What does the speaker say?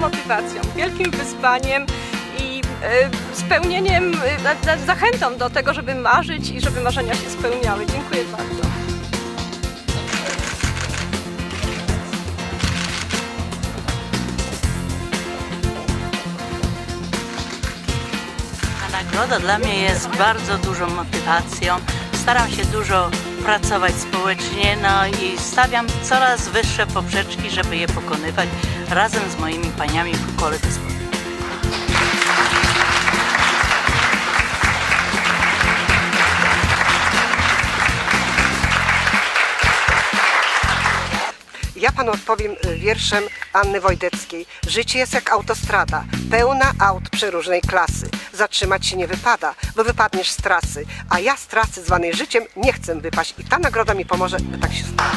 motywacją, wielkim wyzwaniem i e, spełnieniem, e, za- zachętą do tego, żeby marzyć i żeby marzenia się spełniały. Dziękuję bardzo. Nagroda dla mnie jest bardzo dużą motywacją. Staram się dużo pracować społecznie, no i stawiam coraz wyższe poprzeczki, żeby je pokonywać razem z moimi paniami po kole gospodyń. Ja panu odpowiem y, wierszem Anny Wojdeckiej. Życie jest jak autostrada, pełna aut przeróżnej klasy. Zatrzymać się nie wypada, bo wypadniesz z trasy. A ja z trasy zwanej życiem nie chcę wypaść i ta nagroda mi pomoże, by tak się stało.